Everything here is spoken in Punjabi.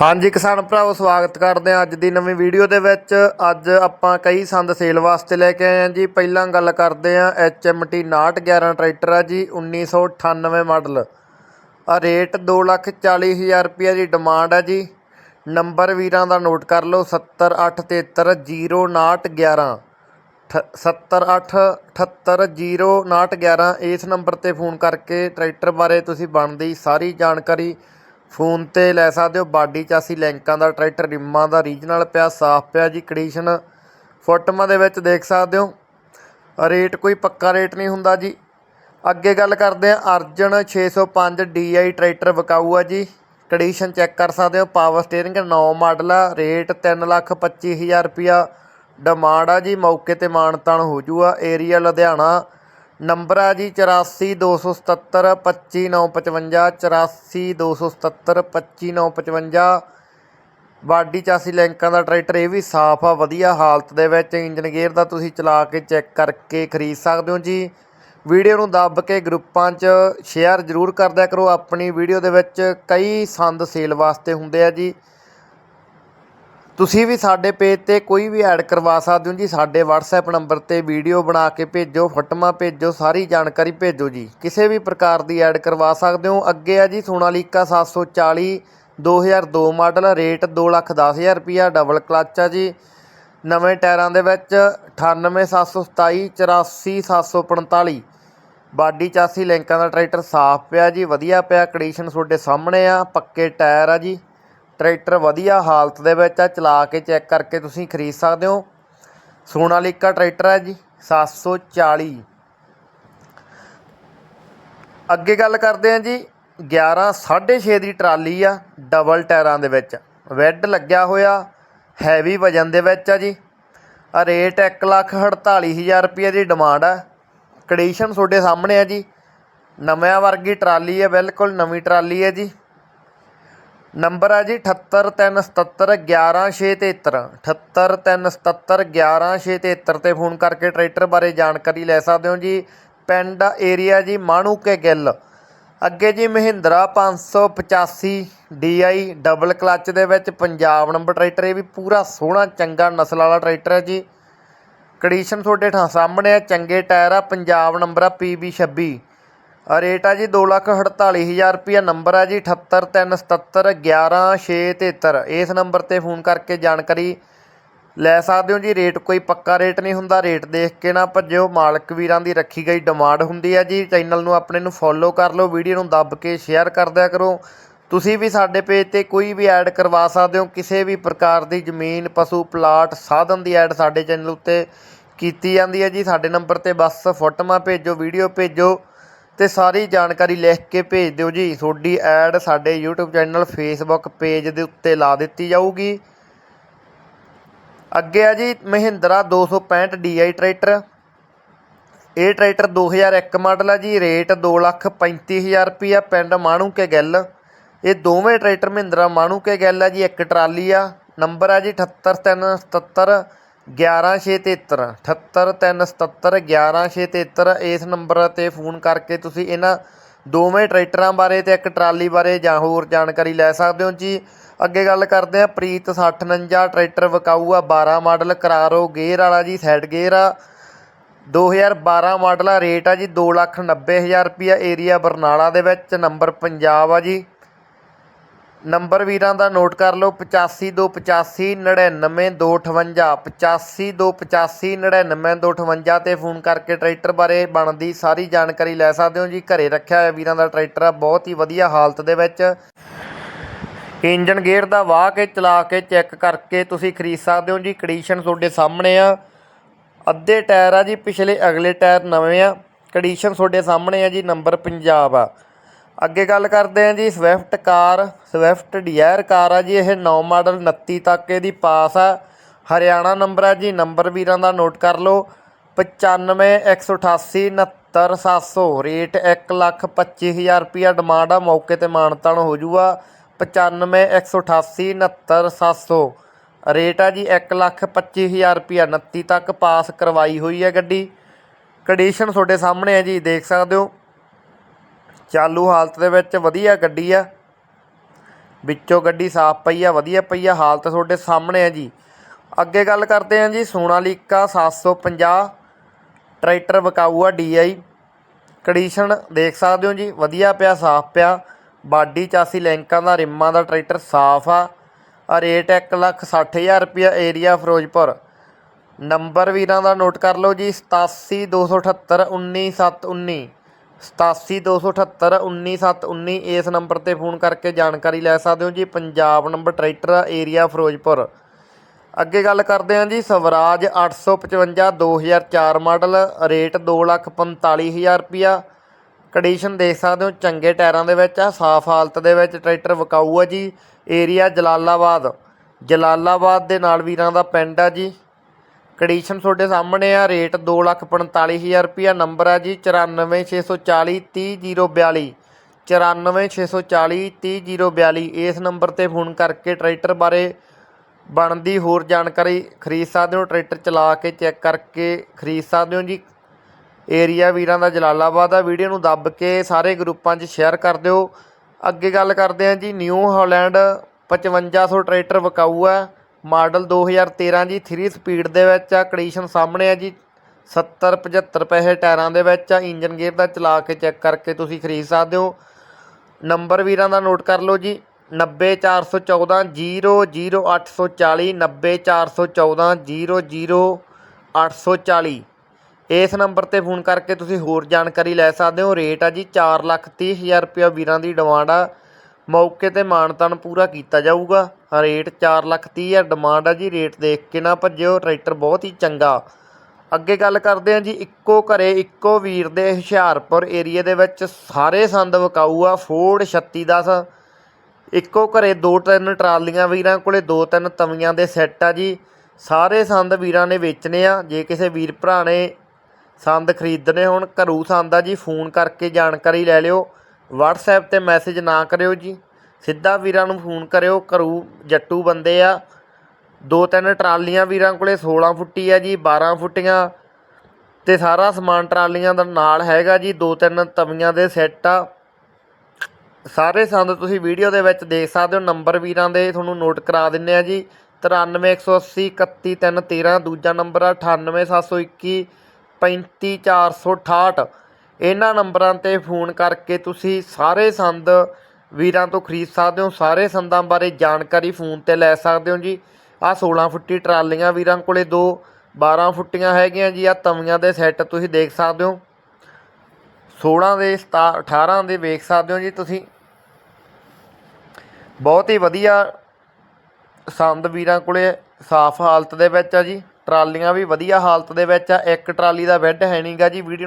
ਹਾਂਜੀ ਕਿਸਾਨ ਭਰਾਵੋ, ਸਵਾਗਤ ਕਰਦੇ ਹਾਂ ਅੱਜ ਦੀ ਨਵੀਂ ਵੀਡੀਓ ਦੇ ਵਿੱਚ। ਅੱਜ ਆਪਾਂ ਕਈ ਸੰਦ ਸੇਲ ਵਾਸਤੇ ਲੈ ਕੇ ਆਏ ਹਾਂ ਜੀ। ਪਹਿਲਾਂ ਗੱਲ ਕਰਦੇ ਹਾਂ HMT 6911 ਟਰੈਕਟਰ ਆ ਜੀ 1998 ਮਾਡਲ। ਆ ਰੇਟ 240000 ਰੁਪਏ ਦੀ ਡਿਮਾਂਡ ਹੈ ਜੀ। ਨੰਬਰ ਵੀਰਾਂ ਦਾ ਨੋਟ ਕਰ ਲਓ 78730911 78780911 ਇਸ ਨੰਬਰ ਤੇ ਫੋਨ ਕਰਕੇ ਟਰੈਕਟਰ ਬਾਰੇ ਤੁਸੀਂ ਬਣਦੀ ਸਾਰੀ ਜਾਣਕਾਰੀ ਫੋਨ ਤੇ ਲੈ ਸਕਦੇ ਹੋ। ਬਾਡੀ ਚਾਸੀ ਲੈਂਕਾਂ ਦਾ ਟਰੈਕਟਰ, ਰਿਮਾਂ ਦਾ ਰੀਜਨਲ ਪਿਆ, ਸਾਫ਼ ਪਿਆ ਜੀ ਕੰਡੀਸ਼ਨ ਫੋਟੋਆਂ ਦੇ ਵਿੱਚ ਦੇਖ ਸਕਦੇ ਹੋ। ਰੇਟ ਕੋਈ ਪੱਕਾ ਰੇਟ ਨਹੀਂ ਹੁੰਦਾ ਜੀ। ਅੱਗੇ ਗੱਲ ਕਰਦੇ ਆ ਅਰਜਨ 605 DI ਟਰੈਕਟਰ ਵਿਕਾਊ ਆ ਜੀ। ਕੰਡੀਸ਼ਨ ਚੈੱਕ ਕਰ ਸਕਦੇ ਹੋ। ਪਾਵਰ ਸਟੀਅਰਿੰਗ 9 ਮਾਡਲ ਆ। ਰੇਟ 325000 ਰੁਪਿਆ ਡਿਮਾਂਡ ਆ ਜੀ। ਮੌਕੇ ਤੇ ਮਾਨਤਾਨ ਹੋ ਜੂਗਾ। ਏਰੀਆ ਲੁਧਿਆਣਾ ਨੰਬਰ ਆ ਜੀ 8427725955 8427725955 ਬਾਡੀ ਚਾਸੀ ਲੈਂਕਾਂ ਦਾ ਟਰੈਕਟਰ ਇਹ ਵੀ ਸਾਫ਼ ਆ, ਵਧੀਆ ਹਾਲਤ ਦੇ ਵਿੱਚ ਇੰਜਨ ਗੇਅਰ ਦਾ ਤੁਸੀਂ ਚਲਾ ਕੇ ਚੈੱਕ ਕਰਕੇ ਖਰੀਦ ਸਕਦੇ ਹੋ ਜੀ। ਵੀਡੀਓ ਨੂੰ ਦੱਬ ਕੇ ਗਰੁੱਪਾਂ 'ਚ ਸ਼ੇਅਰ ਜ਼ਰੂਰ ਕਰਦਿਆ ਕਰੋ। ਆਪਣੀ ਵੀਡੀਓ ਦੇ ਵਿੱਚ ਕਈ ਸੰਦ ਸੇਲ ਵਾਸਤੇ ਹੁੰਦੇ ਆ ਜੀ। ਤੁਸੀਂ ਵੀ ਸਾਡੇ ਪੇਜ ਤੇ ਕੋਈ ਵੀ ਐਡ ਕਰਵਾ ਸਕਦੇ ਹੋ ਜੀ, ਸਾਡੇ WhatsApp ਨੰਬਰ ਤੇ ਵੀਡੀਓ ਬਣਾ ਕੇ ਭੇਜੋ, ਫੋਟੋਆਂ ਭੇਜੋ, ਸਾਰੀ ਜਾਣਕਾਰੀ ਭੇਜੋ ਜੀ। ਕਿਸੇ ਵੀ ਪ੍ਰਕਾਰ ਦੀ ਐਡ ਕਰਵਾ ਸਕਦੇ ਹੋ। ਅੱਗੇ ਆ ਜੀ, ਸੋਨਾਲੀਕਾ 740 2002 ਮਾਡਲ, ਰੇਟ 210000 ਰੁਪਿਆ ਡਬਲ ਕਲਚ ਆ ਜੀ। ਨਵੇਂ ਟਾਇਰਾਂ ਦੇ ਵਿੱਚ 98727 84745 ਬਾਡੀ ਚਾਸੀ ਲਿੰਕਾਂ ਦਾ ਟਰੈਕਟਰ ਸਾਫ਼ ਪਿਆ ਜੀ, ਵਧੀਆ ਪਿਆ ਕੰਡੀਸ਼ਨ ਤੁਹਾਡੇ ਸਾਹਮਣੇ ਆ, ਪੱਕੇ ਟਾਇਰ ਆ ਜੀ। ਟਰੈਕਟਰ ਵਧੀਆ ਹਾਲਤ ਦੇ ਵਿੱਚ ਆ, ਚਲਾ ਕੇ ਚੈੱਕ ਕਰਕੇ ਤੁਸੀਂ ਖਰੀਦ ਸਕਦੇ ਹੋ। ਸੋਨਾਲੀਕਾ ਟਰੈਕਟਰ ਹੈ ਜੀ 740 ਅੱਗੇ ਗੱਲ ਕਰਦੇ ਹਾਂ ਜੀ 11 6.5 ਦੀ ਟਰਾਲੀ ਆ ਡਬਲ ਟਾਇਰਾਂ ਦੇ ਵਿੱਚ। ਵੈੱਡ ਲੱਗਿਆ ਹੋਇਆ ਹੈਵੀ ਵਜਨ ਦੇ ਵਿੱਚ ਆ ਜੀ। ਆ ਰੇਟ 148000 ਰੁਪਏ ਦੀ ਡਿਮਾਂਡ ਆ। ਕੰਡੀਸ਼ਨ ਤੁਹਾਡੇ ਸਾਹਮਣੇ ਆ ਜੀ। ਨਵਿਆਂ ਵਰਗੀ ਟਰਾਲੀ ਹੈ ਬਿਲਕੁਲ ਨਵੀਂ ਟਰਾਲੀ ਹੈ ਜੀ। ਨੰਬਰ ਆ ਜੀ 7837711673 7837711673 ਤੇ ਫੋਨ ਕਰਕੇ ਟਰੈਕਟਰ ਬਾਰੇ ਜਾਣਕਾਰੀ ਲੈ ਸਕਦੇ ਹੋ ਜੀ। ਪਿੰਡ ਏਰੀਆ ਜੀ ਮਾਣੂ ਕੇ ਗਿੱਲ। ਅੱਗੇ ਜੀ ਮਹਿੰਦਰਾ 585 DI ਡਬਲ ਕਲੱਚ ਦੇ ਵਿੱਚ ਪੰਜਾਬ ਨੰਬਰ ਟਰੈਕਟਰ ਇਹ ਵੀ ਪੂਰਾ ਸੋਹਣਾ, ਚੰਗਾ ਨਸਲ ਵਾਲਾ ਟਰੈਕਟਰ ਹੈ ਜੀ। ਕੰਡੀਸ਼ਨ ਤੁਹਾਡੇ ਠਾ ਸਾਹਮਣੇ ਆ ਚੰਗੇ ਟਾਇਰ ਆ, ਪੰਜਾਬ ਨੰਬਰ ਆ PB 26 ਆ ਰੇਟ ਆ ਜੀ 248000 ਰੁਪਿਆ ਨੰਬਰ ਆ ਜੀ 7837711673 ਇਸ ਨੰਬਰ ਤੇ ਫੋਨ ਕਰਕੇ ਜਾਣਕਾਰੀ ਲੈ ਸਕਦੇ ਹੋ ਜੀ। ਰੇਟ ਕੋਈ ਪੱਕਾ ਰੇਟ ਨਹੀਂ ਹੁੰਦਾ। ਰੇਟ ਦੇਖ ਕੇ ਨਾ ਭੱਜਿਓ। ਮਾਲਕ ਵੀਰਾਂ ਦੀ ਰੱਖੀ ਗਈ ਡਿਮਾਂਡ ਹੁੰਦੀ ਹੈ ਜੀ। ਚੈਨਲ ਨੂੰ ਆਪਣੇ ਨੂੰ ਫੋਲੋ ਕਰ ਲਓ। ਵੀਡੀਓ ਨੂੰ ਦੱਬ ਕੇ ਸ਼ੇਅਰ ਕਰ ਦਿਆ ਕਰੋ। ਤੁਸੀਂ ਵੀ ਸਾਡੇ ਪੇਜ ਤੇ ਕੋਈ ਵੀ ਐਡ ਕਰਵਾ ਸਕਦੇ ਹੋ। ਕਿਸੇ ਵੀ ਪ੍ਰਕਾਰ ਦੀ ਜ਼ਮੀਨ, ਪਸ਼ੂ, ਪਲਾਟ ਸਾਧਨ ਦੀ ਐਡ ਸਾਡੇ ਚੈਨਲ ਉੱਤੇ ਕੀਤੀ ਜਾਂਦੀ ਹੈ ਜੀ। ਸਾਡੇ ਨੰਬਰ ਤੇ ਬਸ ਫੋਟੋਆਂ ਭੇਜੋ, ਵੀਡੀਓ ਭੇਜੋ। ਤੇ ਸਾਰੀ ਜਾਣਕਾਰੀ ਲਿਖ ਕੇ ਭੇਜ ਦਿਓ ਜੀ। ਤੁਹਾਡੀ ਐਡ ਸਾਡੇ YouTube ਚੈਨਲ, Facebook ਪੇਜ ਦੇ ਉੱਤੇ ਲਾ ਦਿੱਤੀ ਜਾਊਗੀ। ਅੱਗੇ ਆ ਜੀ, ਮਹਿੰਦਰਾ 265 DI ਟਰੈਕਟਰ। ਇਹ ਟਰੈਕਟਰ 2001 ਮਾਡਲ ਆ ਜੀ। ਰੇਟ 235000 ਰੁਪਿਆ ਪਿੰਡ ਮਾਣੂ ਕੇ ਗਿੱਲ। ਇਹ ਦੋਵੇਂ ਟਰੈਕਟਰ ਮਹਿੰਦਰਾ ਮਾਣੂ ਕੇ ਗਿੱਲ ਆ ਜੀ। ਇੱਕ ਟਰਾਲੀ ਆ। ਨੰਬਰ ਆ ਜੀ 78377 11673 78377 11673 ਇਸ ਨੰਬਰ ਤੇ ਫੋਨ ਕਰਕੇ ਤੁਸੀਂ ਇਹਨਾਂ ਦੋਵੇਂ ਟਰੈਕਟਰਾਂ ਬਾਰੇ ਤੇ ਇੱਕ ਟਰਾਲੀ ਬਾਰੇ ਜਾਂ ਹੋਰ ਜਾਣਕਾਰੀ ਲੈ ਸਕਦੇ ਹੋ ਜੀ। ਅੱਗੇ ਗੱਲ ਕਰਦੇ ਆ ਪ੍ਰੀਤ 6049 ਟਰੈਕਟਰ ਵਿਕਾਊ ਆ 12 ਮਾਡਲ, ਕਰਾਰੋ ਗੇਅਰ ਵਾਲਾ ਜੀ ਸਾਈਡ ਗੇਅਰ ਆ। 2012 ਮਾਡਲ ਆ, ਰੇਟ ਆ ਜੀ 290000 ਰੁਪਿਆ ਏਰੀਆ ਬਰਨਾਲਾ ਦੇ ਵਿੱਚ, ਨੰਬਰ ਪੰਜਾਬ ਆ ਜੀ। ਨੰਬਰ ਵੀਰਾਂ ਦਾ ਨੋਟ ਕਰ ਲਓ 8525 99258 8525 99258 ਤੇ ਫੋਨ ਕਰਕੇ ਟਰੈਕਟਰ ਬਾਰੇ ਬਣਦੀ ਸਾਰੀ ਜਾਣਕਾਰੀ ਲੈ ਸਕਦੇ ਹੋ ਜੀ। ਘਰੇ ਰੱਖਿਆ ਹੋਇਆ ਵੀਰਾਂ ਦਾ ਟਰੈਕਟਰ ਆ, ਬਹੁਤ ਹੀ ਵਧੀਆ ਹਾਲਤ ਦੇ ਵਿੱਚ। ਇੰਜਨ ਗੇਅਰ ਦਾ ਵਾਹ ਕੇ ਚਲਾ ਕੇ ਚੈੱਕ ਕਰਕੇ ਤੁਸੀਂ ਖਰੀਦ ਸਕਦੇ ਹੋ ਜੀ। ਕੰਡੀਸ਼ਨ ਤੁਹਾਡੇ ਸਾਹਮਣੇ ਆ। ਅੱਧੇ ਟਾਇਰ ਆ ਜੀ, ਪਿਛਲੇ ਅਗਲੇ ਟਾਇਰ ਨਵੇਂ ਆ। ਕੰਡੀਸ਼ਨ ਤੁਹਾਡੇ ਸਾਹਮਣੇ ਆ ਜੀ, ਨੰਬਰ ਪੰਜਾਬ ਆ। ਅੱਗੇ ਗੱਲ ਕਰਦੇ ਹਾਂ ਜੀ Swift car Swift Dzire car ਆ ਜੀ, ਇਹ 9 ਮਾਡਲ 29 ਤੱਕ ਇਹਦੀ ਪਾਸ ਆ। ਹਰਿਆਣਾ ਨੰਬਰ ਆ ਜੀ, ਨੰਬਰ ਵੀਰਾਂ ਦਾ ਨੋਟ ਕਰ ਲਓ। 9518 69700 ਰੇਟ 125000 ਰੁਪਿਆ ਡਿਮਾਂਡ ਆ, ਮੌਕੇ ਤੇ ਮਾਨਤਾਨ ਹੋ ਜੂਗਾ। 9518 69700 ਰੇਟ ਆ ਜੀ 125000 ਰੁਪਿਆ 29 ਤੱਕ ਪਾਸ ਕਰਵਾਈ ਹੋਈ ਹੈ ਗੱਡੀ। ਕੰਡੀਸ਼ਨ ਤੁਹਾਡੇ ਸਾਹਮਣੇ ਹੈ ਜੀ, ਦੇਖ ਸਕਦੇ ਹੋ। ਚਾਲੂ ਹਾਲਤ ਦੇ ਵਿੱਚ ਵਧੀਆ ਗੱਡੀ ਆ। ਵਿੱਚੋਂ ਗੱਡੀ ਸਾਫ਼ ਪਈ ਆ, ਵਧੀਆ ਪਈ ਆ, ਹਾਲਤ ਤੁਹਾਡੇ ਸਾਹਮਣੇ ਆ ਜੀ। ਅੱਗੇ ਗੱਲ ਕਰਦੇ ਹਾਂ ਜੀ, ਸੋਨਾਲੀਕਾ 750 ਟਰੈਕਟਰ ਵਿਕਾਊ ਆ DI ਕੰਡੀਸ਼ਨ ਦੇਖ ਸਕਦੇ ਹੋ ਜੀ, ਵਧੀਆ ਪਿਆ, ਸਾਫ਼ ਪਿਆ। ਬਾਡੀ ਚਾਸੀ ਲੈਂਕਾਂ ਦਾ, ਰਿੰਮਾਂ ਦਾ ਟਰੈਕਟਰ ਸਾਫ਼ ਆ। ਆ ਰੇਟ ਇੱਕ ਲੱਖ ਸੱਠ ਹਜ਼ਾਰ ਰੁਪਇਆ ਏਰੀਆ ਫਿਰੋਜ਼ਪੁਰ। ਨੰਬਰ ਵੀਰਾਂ ਦਾ ਨੋਟ ਕਰ ਲਓ ਜੀ 8728 19719 8728 19719 ਇਸ ਨੰਬਰ ਤੇ ਫੋਨ ਕਰਕੇ ਜਾਣਕਾਰੀ ਲੈ ਸਕਦੇ ਹੋ ਜੀ। Punjab number tractor area Firozpur. ਅੱਗੇ ਗੱਲ ਕਰਦੇ ਹਾਂ ਜੀ, ਸਵਰਾਜ 855 2004 ਮਾਡਲ, ਰੇਟ 245000 ਰੁਪਿਆ ਕੰਡੀਸ਼ਨ ਦੇਖ ਸਕਦੇ ਹੋ, ਚੰਗੇ ਟਾਇਰਾਂ ਦੇ ਵਿੱਚ ਆ, ਸਾਫ਼ ਹਾਲਤ ਦੇ ਵਿੱਚ ਟਰੈਕਟਰ ਵਿਕਾਊ ਆ ਜੀ। ਏਰੀਆ ਜਲਾਲਾਬਾਦ। ਜਲਾਲਾਬਾਦ ਦੇ ਨਾਲ ਵੀਰਾਂ ਦਾ ਪਿੰਡ ਆ ਜੀ। ਕੰਡੀਸ਼ਨ ਤੁਹਾਡੇ ਸਾਹਮਣੇ ਆ, ਰੇਟ 245000 ਰੁਪਿਆ ਨੰਬਰ ਆ ਜੀ 94640 30042 94640 30042 ਇਸ ਨੰਬਰ ਤੇ ਫੋਨ ਕਰਕੇ ਟਰੈਕਟਰ ਬਾਰੇ ਬਣਦੀ ਹੋਰ ਜਾਣਕਾਰੀ ਖਰੀਦ ਸਕਦੇ ਹੋ। ਟਰੈਕਟਰ ਚਲਾ ਕੇ ਚੈੱਕ ਕਰਕੇ ਖਰੀਦ ਸਕਦੇ ਹੋ ਜੀ। ਏਰੀਆ ਵੀਰਾਂ ਦਾ ਜਲਾਲਾਬਾਦ ਆ। ਵੀਡੀਓ ਨੂੰ ਦੱਬ ਕੇ ਸਾਰੇ ਗਰੁੱਪਾਂ 'ਚ ਸ਼ੇਅਰ ਕਰ ਦਿਓ। ਅੱਗੇ ਗੱਲ ਕਰਦੇ ਹਾਂ ਜੀ। ਨਿਊ ਹਾਲੈਂਡ 5500 ਟਰੈਕਟਰ ਵਿਕਾਊ ਆ। ਮਾਡਲ 2013 ਜੀ 3 ਸਪੀਡ ਦੇ ਵਿੱਚ ਆ ਕੰਡੀਸ਼ਨ ਸਾਹਮਣੇ ਆ ਜੀ 70 75 ਪੈਸੇ ਟਾਇਰਾਂ ਦੇ ਵਿੱਚ ਆ ਇੰਜਨ ਗੇਅਰ ਦਾ ਚਲਾ ਕੇ ਚੈੱਕ ਕਰਕੇ ਤੁਸੀਂ ਖਰੀਦ ਸਕਦੇ ਹੋ। ਨੰਬਰ ਵੀਰਾਂ ਦਾ ਨੋਟ ਕਰ ਲਓ ਜੀ 90414 00840 90414 00840 ਇਸ ਨੰਬਰ ਤੇ ਫੋਨ ਕਰਕੇ ਤੁਸੀਂ ਹੋਰ ਜਾਣਕਾਰੀ ਲੈ ਸਕਦੇ ਹੋ। ਰੇਟ ਆ ਜੀ 4 ਲੱਖ ਤੀਹ ਹਜ਼ਾਰ ਰੁਪਇਆ ਵੀਰਾਂ ਦੀ ਡਿਮਾਂਡ ਆ। ਮੌਕੇ ਤੇ ਮਾਣ ਮਾਨਤਾਨ ਪੂਰਾ ਕੀਤਾ ਜਾਊਗਾ। ਰੇਟ 4 ਲੱਖ ਤੀਹ ਹਜ਼ਾਰ ਡਿਮਾਂਡ ਆ ਜੀ। ਰੇਟ ਦੇਖ ਕੇ ਨਾ ਭੱਜਿਓ, ਟਰੈਕਟਰ ਬਹੁਤ ਹੀ ਚੰਗਾ। ਅੱਗੇ ਗੱਲ ਕਰਦੇ ਹਾਂ ਜੀ, ਇੱਕੋ ਘਰੇ ਇੱਕੋ ਵੀਰ ਦੇ ਹੁਸ਼ਿਆਰਪੁਰ ਏਰੀਆ ਦੇ ਵਿੱਚ ਸਾਰੇ ਸੰਦ ਵਿਕਾਊ ਆ ਫੋਰਡ 3610 ਇੱਕੋ ਘਰੇ ਦੋ ਤਿੰਨ ਟਰਾਲੀਆਂ ਵੀਰਾਂ ਕੋਲੇ, ਦੋ ਤਿੰਨ ਤਵੀਆਂ ਦੇ ਸੈੱਟ ਆ ਜੀ। ਸਾਰੇ ਸੰਦ ਵੀਰਾਂ ਨੇ ਵੇਚਣੇ ਆ। ਜੇ ਕਿਸੇ ਵੀਰ ਭਰਾ ਨੇ ਸੰਦ ਖਰੀਦਣੇ ਹੋਣ, ਘਰੂ ਸੰਦ ਆ ਜੀ, ਫੋਨ ਕਰਕੇ ਜਾਣਕਾਰੀ ਲੈ ਲਿਓ। ਵਟਸਐਪ ਤੇ ਮੈਸੇਜ ਨਾ ਕਰਿਓ ਜੀ। ਸਿੱਧਾ ਵੀਰਾਂ ਨੂੰ ਫੋਨ ਕਰਿਓ, ਘਰੂ, ਜੱਟੂ ਬੰਦੇ ਆ। ਦੋ ਤਿੰਨ ਟਰਾਲੀਆਂ ਵੀਰਾਂ ਕੋਲੇ 16 ਫੁੱਟੀ ਆ ਜੀ 12 ਫੁੱਟੀਆਂ। ਤੇ ਸਾਰਾ ਸਮਾਨ ਟਰਾਲੀਆਂ ਦਾ ਨਾਲ ਹੈਗਾ ਜੀ, ਦੋ ਤਿੰਨ ਤਵੀਆਂ ਦੇ ਸੈੱਟ ਆ। ਸਾਰੇ ਸੰਦ ਤੁਸੀਂ ਵੀਡੀਓ ਦੇ ਵਿੱਚ ਦੇਖ ਸਕਦੇ ਹੋ, ਨੰਬਰ ਵੀਰਾਂ ਦੇ ਤੁਹਾਨੂੰ ਨੋਟ ਕਰਾ ਦਿੰਨੇ ਆ ਜੀ। 93180 31313 ਦੂਜਾ ਨੰਬਰ ਆ 98721 35468 ਇਹਨਾਂ ਨੰਬਰਾਂ ਤੇ ਫੋਨ ਕਰਕੇ ਤੁਸੀਂ ਸਾਰੇ ਸੰਦ ਵੀਰਾਂ ਤੋਂ ਖਰੀਦ ਸਕਦੇ ਹੋ। ਸਾਰੇ ਸੰਦਾਂ ਬਾਰੇ ਜਾਣਕਾਰੀ ਫੋਨ ਤੇ ਲੈ ਸਕਦੇ ਹੋ ਜੀ। ਆ 16 ਫੁੱਟੀ ਟਰਾਲੀਆਂ ਵੀਰਾਂ ਕੋਲੇ ਦੋ 12 ਫੁੱਟੀਆਂ ਹੈਗੀਆਂ ਜੀ। ਆ ਤਵੀਆਂ ਦੇ ਸੈੱਟ ਤੁਸੀਂ ਦੇਖ ਸਕਦੇ ਹੋ। 16 ਦੇ 18 ਦੇ ਵੇਖ ਸਕਦੇ ਹੋ ਜੀ ਤੁਸੀਂ। ਬਹੁਤ ਹੀ ਵਧੀਆ ਸੰਦ ਵੀਰਾਂ ਕੋਲੇ ਸਾਫ਼ ਹਾਲਤ ਦੇ ਵਿੱਚ ਆ ਜੀ। ਟਰਾਲੀਆਂ ਵੀ ਵਧੀਆ ਹਾਲਤ ਦੇ ਵਿੱਚ ਆ। ਇੱਕ ਟਰਾਲੀ ਦਾ ਬੈੱਡ ਹੈ ਨਹੀਂਗਾ ਜੀ। ਵੀਡੀਓ ਨੂੰ